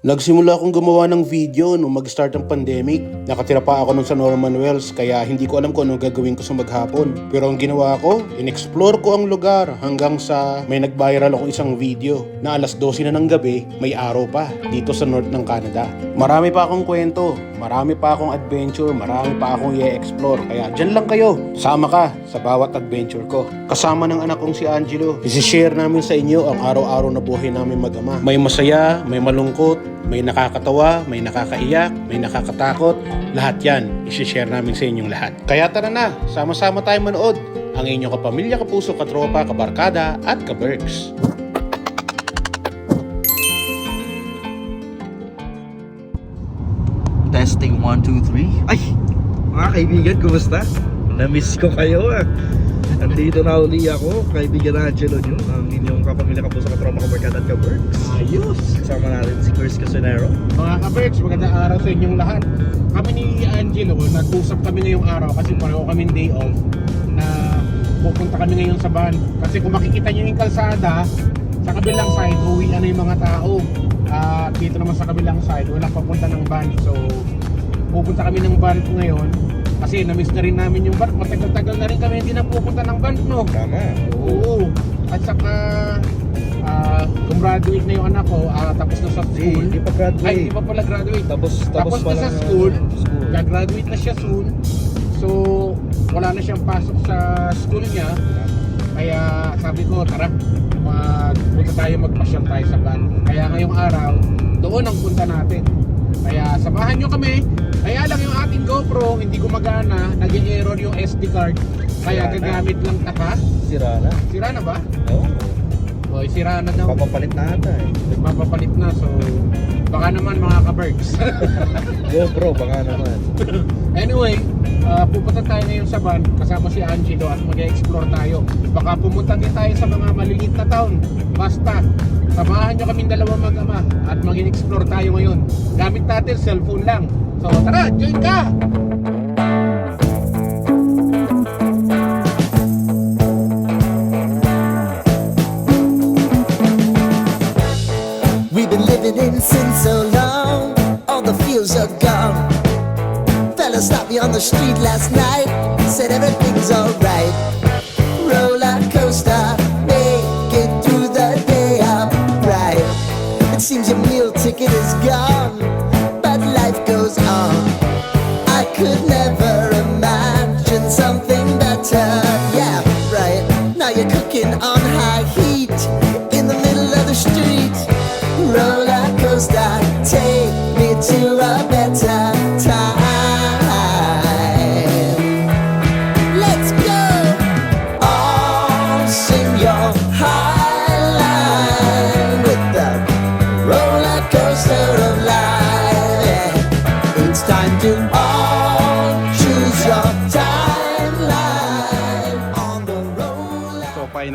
Nagsimula akong gumawa ng video nung mag-start ang pandemic. Nakatira pa ako nun sa Norman Wells kaya hindi ko alam kung anong gagawin ko sa maghapon. Pero ang ginawa ko, in-explore ko ang lugar hanggang sa may nag-viral ako isang video na alas 12 na ng gabi, may araw pa dito sa north ng Canada. Marami pa akong kwento, marami pa akong adventure, marami pa akong i-explore. Kaya dyan lang kayo, sama ka sa bawat adventure ko. Kasama ng anak kong si Angelo, isi-share namin sa inyo ang araw-araw na buhay namin mag-ama. May masaya, may malungkot, may nakakatawa, may nakakaiyak, may nakakatakot. Lahat yan, isi-share namin sa inyong lahat. Kaya tara na, sama-sama tayo manood. Ang inyong kapamilya, kapuso, katropa, kabarkada, at kaberks. Testing 1, 2, 3. Ay! Mga kaibigan, kumusta? Na-miss ko kayo ah. Andito na uli ako, kaibigan Angelo nyo, ang inyong kapamilya kapuso katropa kabarkada at kaberks. Ayos! Kasama natin si Chris Casanero. Mga kaberks, magandang araw sa inyong lahat. Kami ni Angelo, nag-usap kami ngayong araw kasi pareho kami day off na pupunta kami ngayon sa van. Kasi kung makikita nyo yung kalsada, sa kabilang side, uwi na yung mga tao. At dito naman sa kabilang side, wala papunta ng van. So, pupunta kami ng van ngayon. Kasi na-miss na rin namin yung van. Matagal-tagal na rin kami hindi na pupunta ng van, no? Tama. Oo. At saka, ah, gumraduate na yung anak ko, ah, tapos na sa school. di pa graduate. Ay, di pa pala graduate. Tapos, tapos, Tapos na sa school, uh, school. Gagraduate na siya soon. So, wala na siyang pasok sa school niya. Kaya sabi ko, tara, magpunta tayo, magpasyal tayo sa van. Kaya ngayong araw, doon ang punta natin. Kaya samahan nyo kami. Kaya lang yung ating GoPro, hindi gumagana, nag-error yung SD card. Kaya Sira na. gagamit lang taka. Sira na. Sira na ba? Oo. O, sira na daw. Papapalit na ata eh. Nagpapapalit na. So, baka naman mga ka-bergs. GoPro, baka naman. Anyway, uh, pupunta tayo ngayon sa van kasama si Angelo at mag-explore tayo. Baka pumunta din tayo sa mga maliliit na town. Basta, samahan nyo kaming dalawa mag-ama at mag-explore tayo ngayon. Gamit natin cellphone lang. So tara, join ka! We've been living in sin so long, all the fields are gone. Fella stopped me on the street last night, said everything's alright.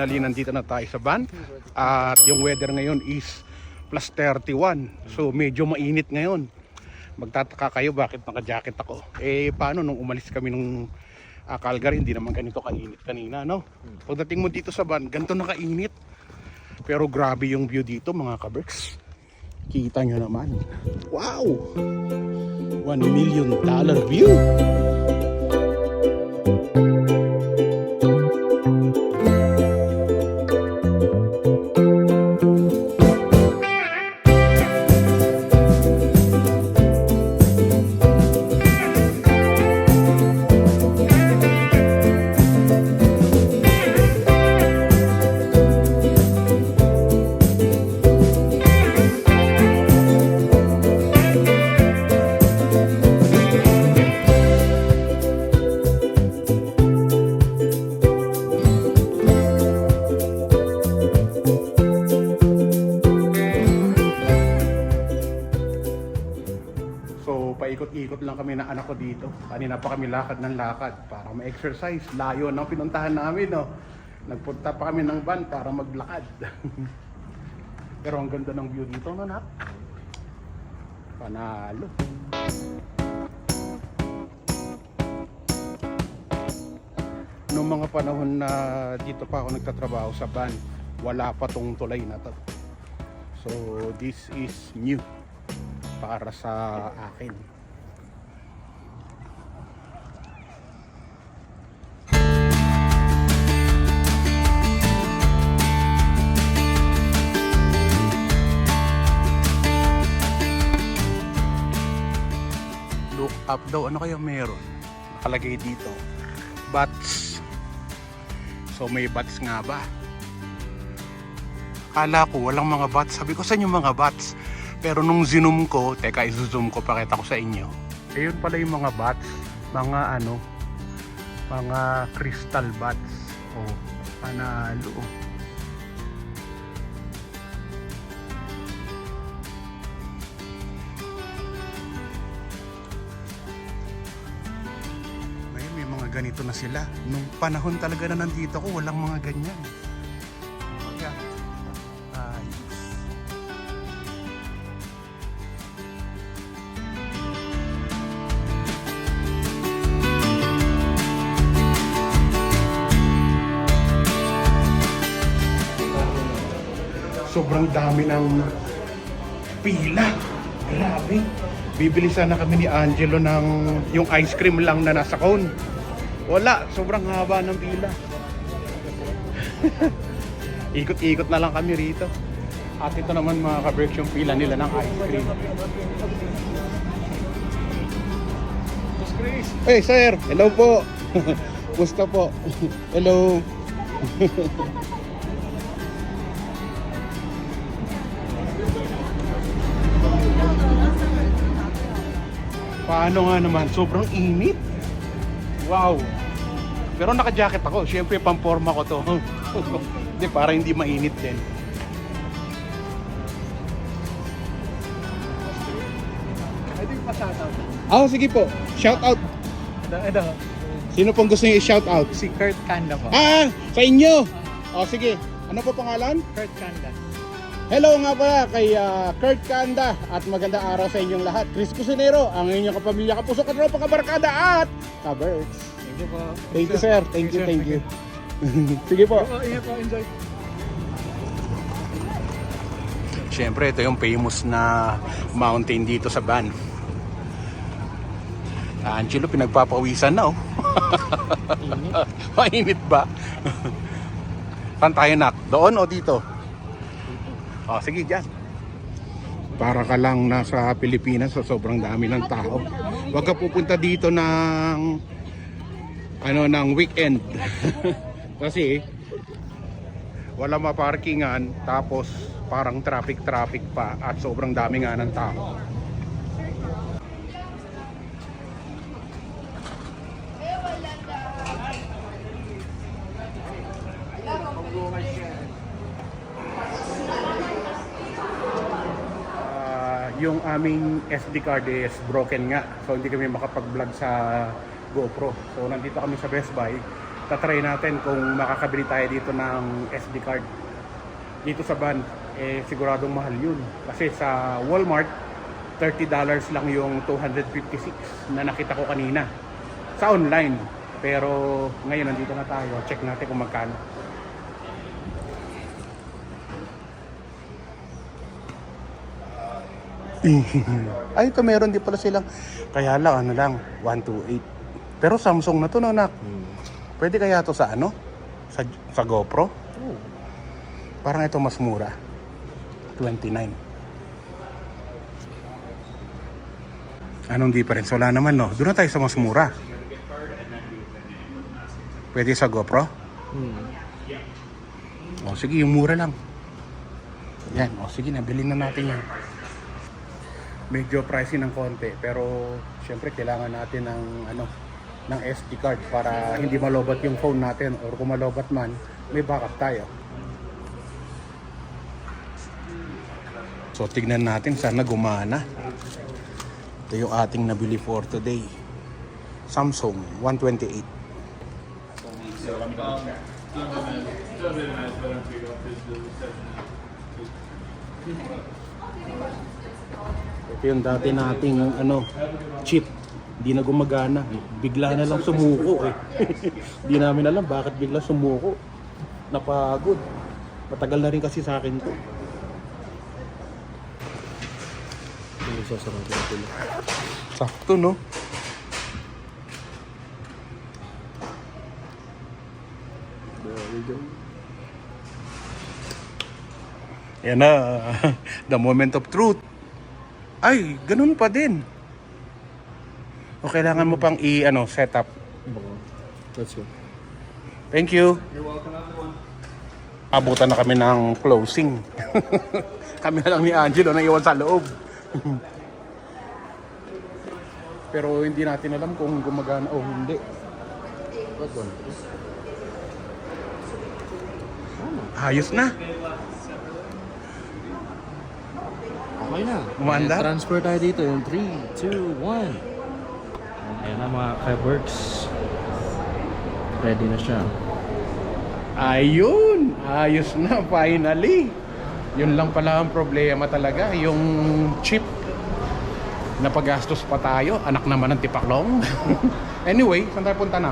Finally, nandito na tayo sa van. At yung weather ngayon is plus 31. So medyo mainit ngayon. Magtataka kayo bakit naka-jacket ako. Eh paano nung umalis kami nung ah, Calgary, hindi naman ganito kainit kanina, no? Pagdating mo dito sa van, ganito na kainit. Pero grabe yung view dito mga kaberks. Kita nyo naman. Wow! 1 million dollar view! Pa kami lakad ng lakad para ma-exercise. Layo ng pinuntahan namin, no? Nagpunta pa kami ng van para maglakad. Pero ang ganda ng view dito, no, nak? Panalo. Noong mga panahon na dito pa ako nagtatrabaho sa van, wala pa tong tulay na to. So, this is new. para sa akin. Up daw. Ano kaya meron? Nakalagay dito. Bats. So may bats nga ba? Akala ko walang mga bats. Sabi ko saan yung mga bats? Pero nung zoom ko, teka i-zoom ko pakita ko sa inyo. Ayun pala yung mga bats. Mga ano, mga crystal bats. Oh, panalo. Ganito na sila. Nung panahon talaga na nandito ko, walang mga ganyan. Kaya, ayos. Sobrang dami ng pila. Grabe. Bibili sana kami ni Angelo ng yung ice cream lang na nasa cone. Wala, sobrang haba ng pila. Ikot-ikot na lang kami rito. At ito naman mga ka-breaks yung pila nila ng ice cream. Hey sir, hello po. Gusto po. hello. Paano nga naman? Sobrang init. Wow. Pero naka-jacket ako. Siyempre, pamporma ko to. Hindi, para hindi mainit din. Ito yung pasataw. Ah, sige po. Shout out. Ito, ito. Sino pong gusto niyo i-shout out? Si Kurt Kanda po. Ah, sa inyo. O, sige. Ano po pangalan? Kurt Kanda. Hello nga pala kay ah, Kurt Kanda at magandang araw sa inyong lahat. Chris Cusinero, ang inyong kapamilya, kapuso, katropa, kabarkada at kabirds. Thank you po. Thank you sir. Thank you, thank you. sige po. Oh, ingat po, enjoy. Siyempre, ito yung famous na mountain dito sa Ban. Angelo, pinagpapawisan na oh. Mainit ba? Saan tayo nak? Doon o dito? Oh, sige dyan. Para ka lang nasa Pilipinas sa sobrang dami ng tao. Huwag ka pupunta dito ng ano ng weekend. Kasi wala maparkingan tapos parang traffic traffic pa at sobrang dami nga ng tao Ah, yung aming SD card is broken nga. So hindi kami makapag-vlog sa GoPro. So nandito kami sa Best Buy. Tatry natin kung makakabili tayo dito ng SD card. Dito sa van eh siguradong mahal yun. Kasi sa Walmart $30 lang yung 256 na nakita ko kanina. Sa online. Pero ngayon nandito na tayo. Check natin kung magkano ay ito meron din pala silang kaya lang ano lang 128 pero Samsung na to no nak pwede kaya to sa ano sa, sa GoPro Parang ito mas mura. 29. Anong difference? Wala naman, no? Doon na tayo sa mas mura. Pwede sa GoPro? O, sige, yung mura lang. Yan, o sige, nabili na natin yan. Medyo pricey ng konti, pero syempre kailangan natin ng ano ng SD card para hindi malobat yung phone natin or kung malobat man, may backup tayo. So tignan natin sana gumana. Ito yung ating nabili for today. Samsung 128. Ito yung dati nating ano, chip. Hindi na gumagana. Bigla na lang sumuko eh. Hindi namin alam bakit bigla sumuko. Napagod. Matagal na rin kasi sa akin to. ko lang. Sakto, no? Yan na. The moment of truth. Ay, ganun pa din. O kailangan mo pang i-ano, set up. Let's go. Thank you. Abutan na kami ng closing. kami na lang ni Angelo na iwan sa loob. Pero hindi natin alam kung gumagana o hindi. Ayos na. Okay na. Umaandar? Ayan, Transfer tayo dito. Yung 3, 2, 1. Ayan na mga Febworks. Ready na siya. Ayun! Ayos na, finally! Yun lang pala ang problema talaga, yung chip. Napagastos pa tayo, anak naman ng tipaklong. anyway, saan tayo punta na?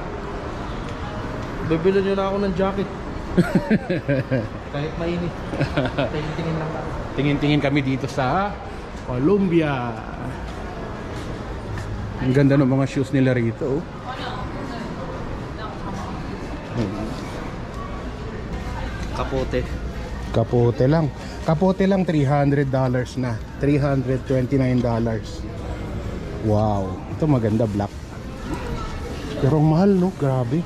Bibili nyo na ako ng jacket. Kahit mainit. Tingin-tingin lang tayo. Tingin-tingin kami dito sa Colombia. Ang ganda ng mga shoes nila rito. oh. Kapote. Kapote lang. Kapote lang $300 na. $329. Wow. Ito maganda black. Pero mahal no, grabe.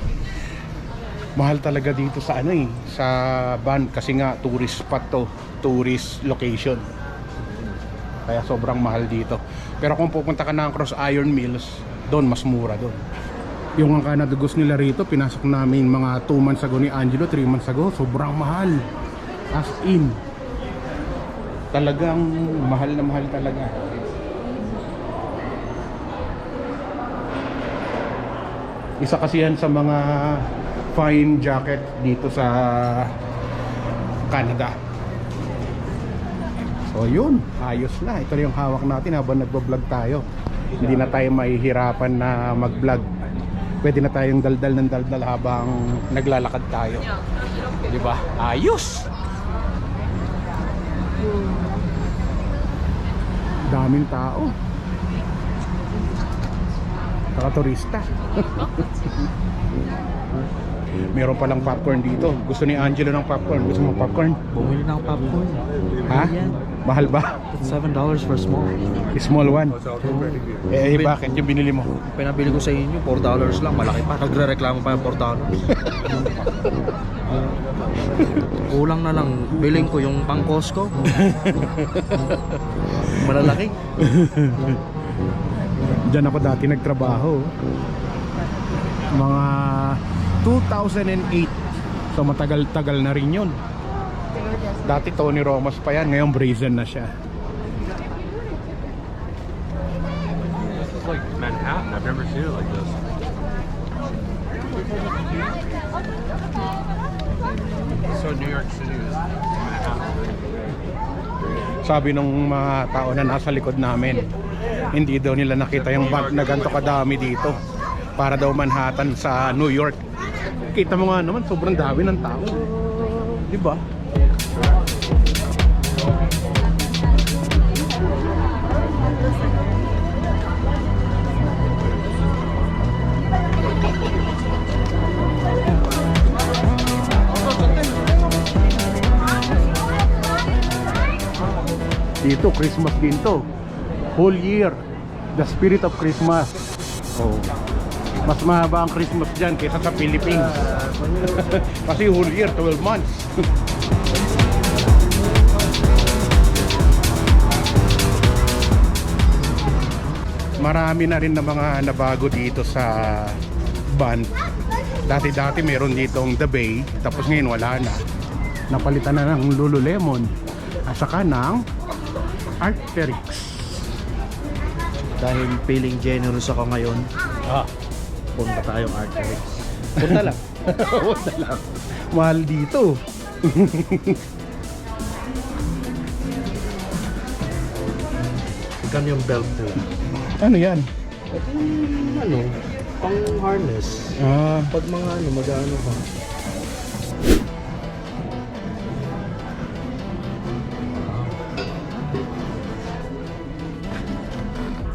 Mahal talaga dito sa ano eh, sa band kasi nga tourist spot to, tourist location. Kaya sobrang mahal dito. Pero kung pupunta ka ng Cross Iron Mills, doon mas mura doon. Yung ang Canada Goose nila rito, pinasok namin mga 2 months ago ni Angelo, 3 months ago, sobrang mahal. As in. Talagang mahal na mahal talaga. Isa kasi yan sa mga fine jacket dito sa Canada. So yun, ayos na. Ito yung hawak natin habang nagbablog tayo. Hindi na tayo mahihirapan na mag-vlog. Pwede na tayong daldal ng daldal habang naglalakad tayo. Di ba? Ayos! Daming tao. Saka turista. Meron palang popcorn dito. Gusto ni Angelo ng popcorn. Gusto mo popcorn? Bumili na ako popcorn. Ha? Mahal ba? That's $7 for small. Small one. Eh, eh, bakit yung binili mo? Pinabili ko sa inyo, $4 lang. Malaki pa. Nagre-reklamo pa yung $4. Kulang na lang. Biling ko yung pang Costco. Malalaki. Diyan ako dati nagtrabaho. Mga 2008. So matagal-tagal na rin yun. Dati Tony Ramos pa yan, ngayon Brazen na siya. It's like Manhattan. I've never seen it like this. So New York City is Manhattan. Sabi nung mga tao na nasa likod namin, hindi daw nila nakita yung band na ganito kadami dito. Para daw Manhattan sa New York. Kita mo nga naman, sobrang dami ng tao. Di ba? Dito, Christmas din to. Whole year. The spirit of Christmas. Oh. Mas mahaba ang Christmas dyan kaysa sa Philippines. Kasi whole year, 12 months. Marami na rin na mga nabago dito sa band. Dati-dati meron ditong The Bay, tapos ngayon wala na. Napalitan na ng Lululemon at saka ng Arcteryx. Dahil feeling generous ako ngayon, Ah, punta tayong Arcteryx. punta lang. punta lang. Mahal dito. Ikan yung belt nila. Ano yan? Ano? Pang harness. Ah, Pag mga ano, mag-ano ka.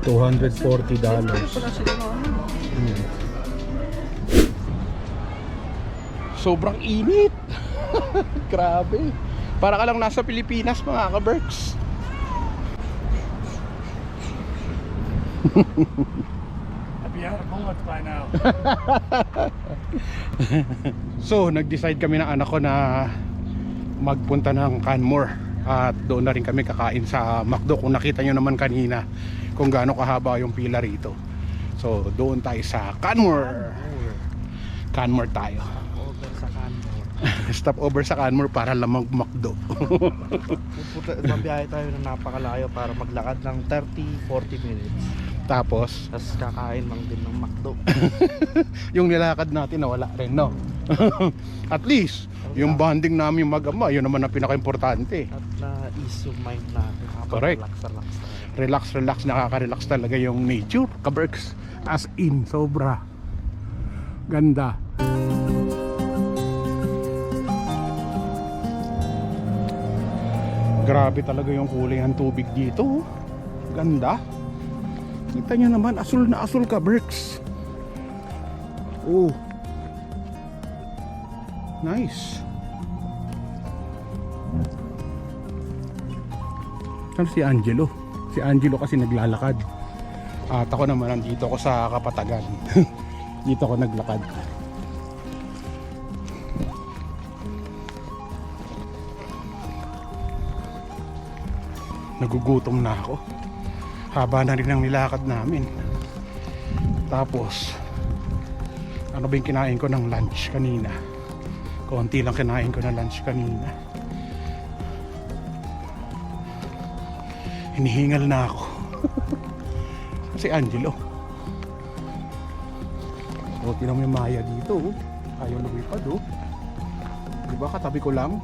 $240. Hmm. Sobrang init. Grabe. Para ka lang nasa Pilipinas mga ka-Berks. I'd be out of bullets by now. So, nag-decide kami ng anak ko na magpunta ng Canmore at doon na rin kami kakain sa McDo kung nakita nyo naman kanina kung gaano kahaba yung pila rito so doon tayo sa Canmore Canmore tayo. stop over sa Canmore para lang mag McDo Pupunta, mabiyahe tayo ng napakalayo para maglakad ng 30-40 minutes. tapos Tapos kakain lang din ng McDo. yung nilakad natin nawala rin no at least yung bonding namin mag-ama yun naman ang pinaka-importante At na ease yung mind natin. Correct. Relax, relax. relax relax nakaka-relax talaga yung nature kaberks as in sobra ganda grabe talaga yung kulay ng tubig dito oh. ganda kita nyo naman asul na asul ka Berks oh nice Saan si Angelo? Si Angelo kasi naglalakad. At ako naman nandito ako sa Kapatagan. dito ako naglakad. Nagugutom na ako. Haba na rin ang nilakad namin. Tapos, ano ba yung kinain ko ng lunch kanina? Konti lang kinain ko ng lunch kanina. hinihingal na ako si Angelo o tinan mo yung Maya dito oh. ayaw lumipad oh diba katabi ko lang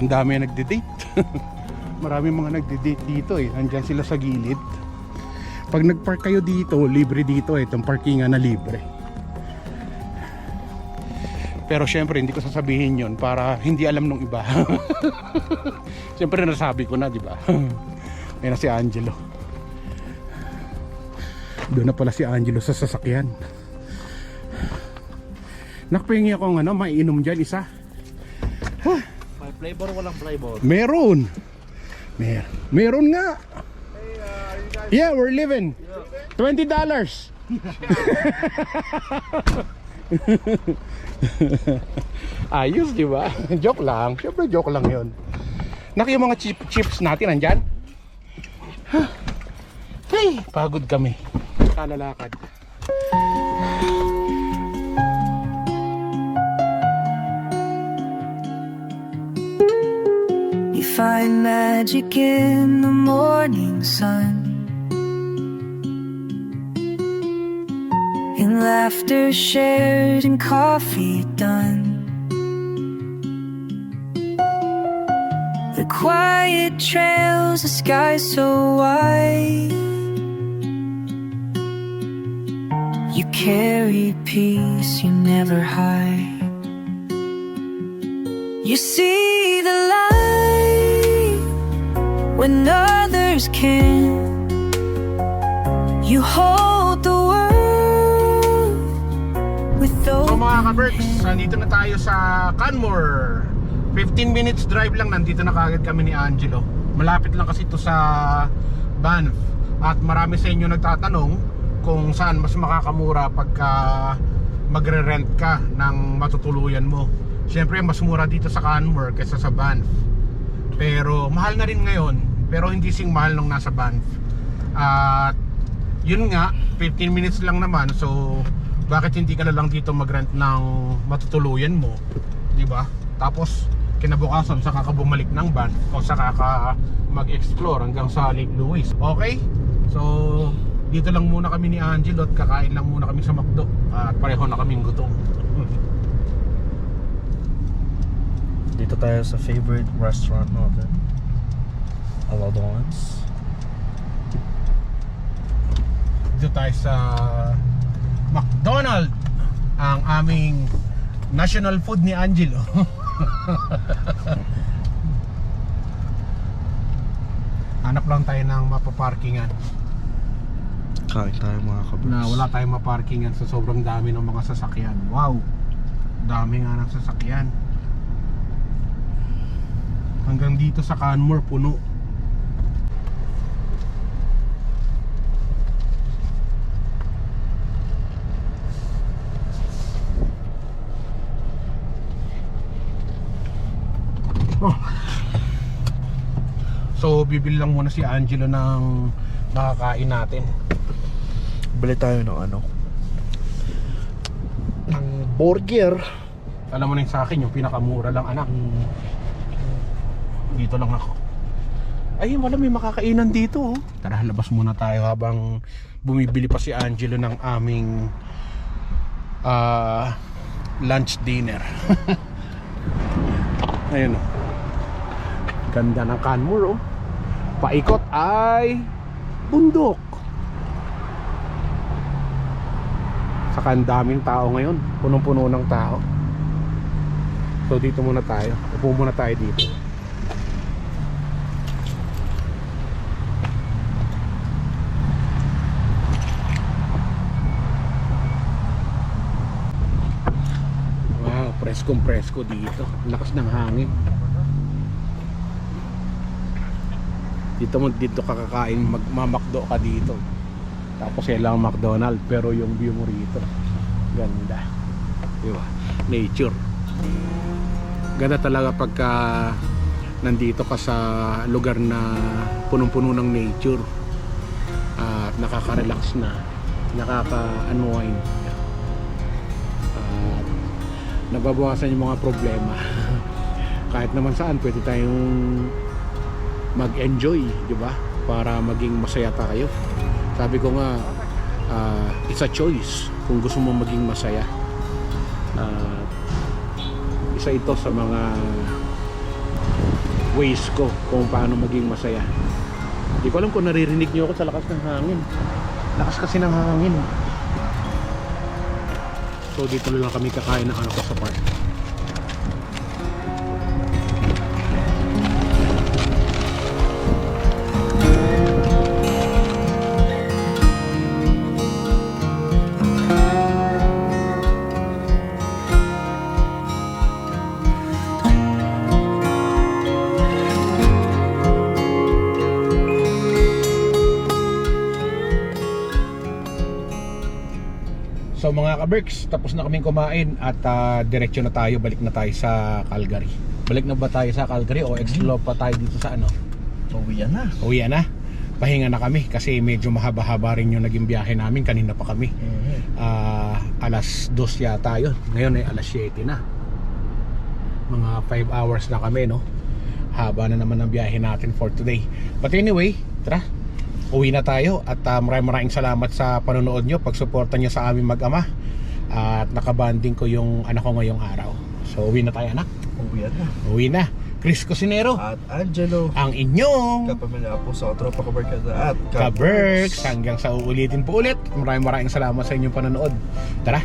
ang dami nagde-date marami mga nagde-date dito eh nandyan sila sa gilid pag nagpark kayo dito libre dito eh itong parkingan na libre pero syempre hindi ko sasabihin yon para hindi alam nung iba. syempre nasabi ko na, di ba? Ayun na si Angelo. Doon na pala si Angelo sa sasakyan. Nakpahingi ako ng ano, mainom dyan isa. Flavor, walang flavor. Meron. Mer meron nga. Yeah, we're living. $20 dollars. Ayos, di ba? joke lang. Siyempre, joke lang yon. Naki yung mga chip chips natin nandyan. Huh. Hey, pagod kami. Kalalakad. You find magic in the morning sun. In laughter shared and coffee done. The quiet trails, the sky so wide. You carry peace you never hide. You see the light when others can. You hold the world with So open mga ka-Berks, nandito na tayo sa Canmore. 15 minutes drive lang, nandito na kagad kami ni Angelo. Malapit lang kasi ito sa Banff. At marami sa inyo nagtatanong kung saan mas makakamura pagka magre-rent ka ng matutuluyan mo. Siyempre, mas mura dito sa Canmore kaysa sa Banff. Pero mahal na rin ngayon, pero hindi sing mahal nung nasa Banff. At yun nga, 15 minutes lang naman. So, bakit hindi ka na lang dito mag-rent ng matutuluyan mo? 'Di ba? Tapos kinabukasan saka ka bumalik ng van o saka ka mag-explore hanggang sa Lake Louise. Okay? So, dito lang muna kami ni Angelo at kakain lang muna kami sa McDo. At pareho na kaming gutom. Dito tayo sa favorite restaurant natin. Aladons. dito tayo sa McDonald ang aming National food ni Angelo. Hanap lang tayo ng mapaparkingan Kain tayo mga kabers. na wala tayong maparkingan sa sobrang dami ng mga sasakyan. Wow! Dami nga ng sasakyan. Hanggang dito sa Canmore puno. Bibili lang muna si Angelo ng makakain natin. Bili tayo ng ano? Ng burger. Alam mo na yung sa akin, yung pinakamura lang anak. Dito lang ako. Ay, wala may makakainan dito. oh. Tara, labas muna tayo habang bumibili pa si Angelo ng aming ah, lunch dinner. Ayun oh. Ganda ng Canmore oh. Paikot ay bundok. Saka ang daming tao ngayon. Punong-puno ng tao. So dito muna tayo. Upo muna tayo dito. Wow, preskong presko dito. Lakas ng hangin. Dito mo dito ka kakain, magmamakdo ka dito. Tapos yan lang McDonald pero yung view mo rito. Ganda. Di ba? Nature. Ganda talaga pagka nandito ka sa lugar na punong-puno ng nature. At nakaka-relax na. Nakaka-unwind. At nababawasan yung mga problema. Kahit naman saan pwede tayong mag-enjoy, di ba? Para maging masaya tayo. Sabi ko nga, ah, it's a choice kung gusto mo maging masaya. At isa ito sa mga ways ko kung paano maging masaya. Hindi ko alam kung naririnig niyo ako sa lakas ng hangin. Lakas kasi ng hangin. So dito lang kami kakain ng ano sa park. Mga ka-Berks, tapos na kaming kumain at ah, diretso na tayo, balik na tayo sa Calgary. Balik na ba tayo sa Calgary o explore pa tayo dito sa ano? Uwi na. Uwi na. Pahinga na kami kasi medyo mahaba-haba rin yung naging biyahe namin. Kanina pa kami. Ah, alas 2 yata yun. Ngayon ay alas 7 na. Mga 5 hours na kami, no? Haba na naman ang biyahe natin for today. But anyway, tara. Uwi na tayo at ah, maraming maraming salamat sa panonood nyo, pagsuporta nyo sa aming mag-ama. At nakabanding ko yung anak ko ngayong araw. So uwi na tayo anak. Uwi na. Uwi na. Chris Cusinero, At Angelo. ang inyong Kapamilya po sa tropa ko at Ka-Berks. Hanggang sa uulitin po ulit. Maraming maraming salamat sa inyong panonood. Tara,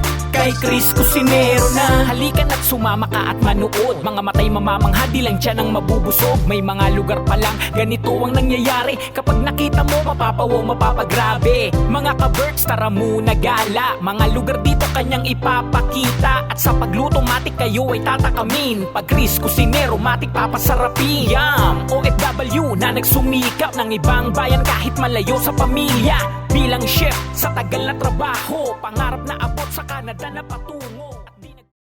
Kay Chris Cusinero na. Halika na't sumama ka at manood. Mga matay mamamangha di lang dyan ang mabubusog. May mga lugar pa lang ganito ang nangyayari. Kapag nakita mo mapapawaw mapapagrabe. Mga ka-Berks tara muna gala. Mga lugar dito kanyang ipapakita. At sa pagluto matik kayo ay tatakamin. Pag Chris Cusinero matik papasarapin. Yum! OFW na nagsumikap ng ibang bayan kahit malayo sa pamilya Bilang chef sa tagal na trabaho Pangarap na abot sa Canada na patungo